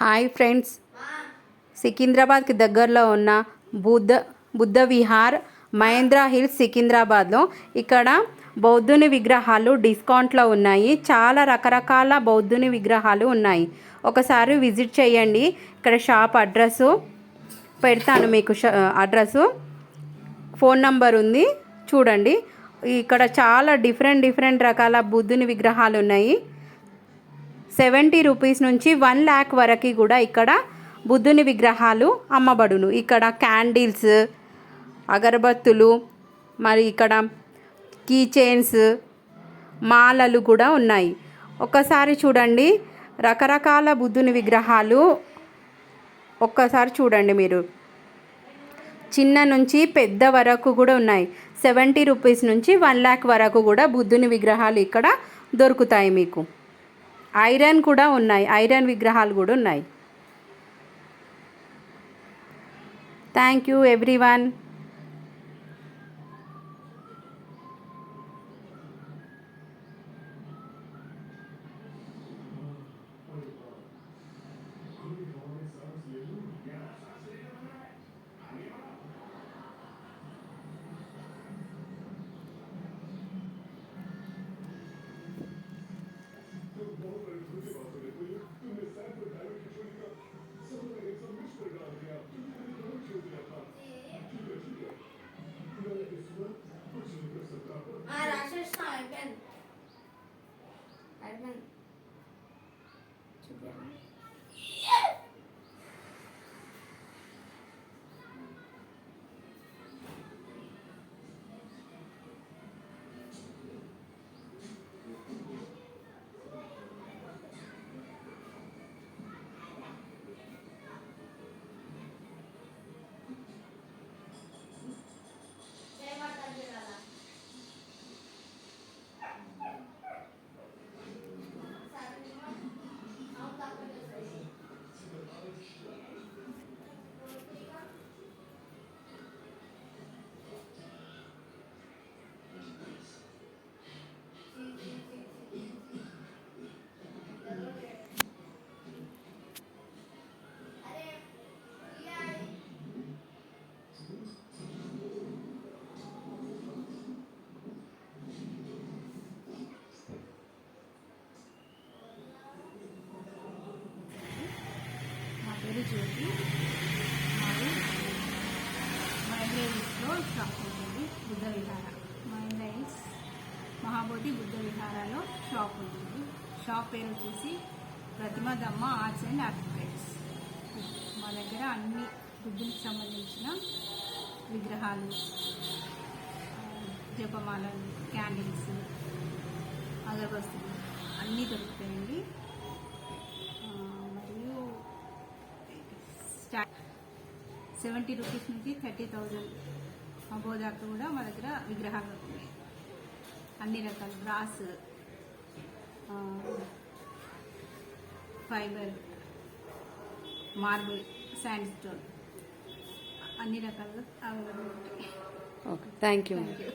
Hi friends. సికింద్రాబాద్కి దగ్గరలో ఉన్న బుద్ధ బుద్ధ విహార్ మహేంద్ర హిల్స్ సికింద్రాబాద్లో ఇక్కడ బౌద్ధుని విగ్రహాలు డిస్కౌంట్లో ఉన్నాయి. చాలా రకరకాల బౌద్ధుని విగ్రహాలు ఉన్నాయి. ఒకసారి విజిట్ చేయండి. ఇక్కడ షాప్ అడ్రస్సు పెడతాను మీకు అడ్రస్సు. ఫోన్ నంబర్ ఉంది. చూడండి. ఇక్కడ చాలా డిఫరెంట్ డిఫరెంట్ రకాల బుద్ధుని విగ్రహాలు ఉన్నాయి. సెవెంటీ రూపీస్ నుంచి వన్ ల్యాక్ వరకు కూడా ఇక్కడ బుద్ధుని విగ్రహాలు అమ్మబడును. ఇక్కడ క్యాండిల్స్ అగరబత్తులు మరి ఇక్కడ కీ చైన్స్ మాలలు కూడా ఉన్నాయి. ఒక్కసారి చూడండి రకరకాల బుద్ధుని విగ్రహాలు ఒక్కసారి చూడండి మీరు. చిన్న నుంచి పెద్ద వరకు కూడా ఉన్నాయి. సెవెంటీ రూపీస్ నుంచి వన్ ల్యాక్ వరకు కూడా బుద్ధుని విగ్రహాలు ఇక్కడ దొరుకుతాయి మీకు. ఐరన్ కూడా ఉన్నాయి. ఐరన్ విగ్రహాలు కూడా ఉన్నాయి. థ్యాంక్ యూ ఎవ్రీవన్ চুপে నా చేసి మరి మాది షాప్ ఉంటుంది బుద్ధ విహార మైండ్లైన్స్ మహాబోధి బుద్ధ విహారాలో షాప్ ఉంటుంది షాప్ పేరు వచ్చేసి ప్రతిమ దమ్మ ఆర్ట్స్ అండ్ ఆర్టిఫైట్స్ మా దగ్గర అన్ని బుద్ధునికి సంబంధించిన విగ్రహాలు జపమాలలు క్యాండిల్స్ అగరబస్తులు అన్నీ దొరుకుతాయండి. స్టార్ట్ సెవెంటీ రూపీస్ నుంచి థర్టీ థౌజండ్ అబో దాకా కూడా మా దగ్గర విగ్రహాలు ఉన్నాయి. అన్ని రకాల brass fibre marble sand stone అన్ని రకాలుగా అవైలబుల్ ఉంటాయి. Okay thank you. Thank you.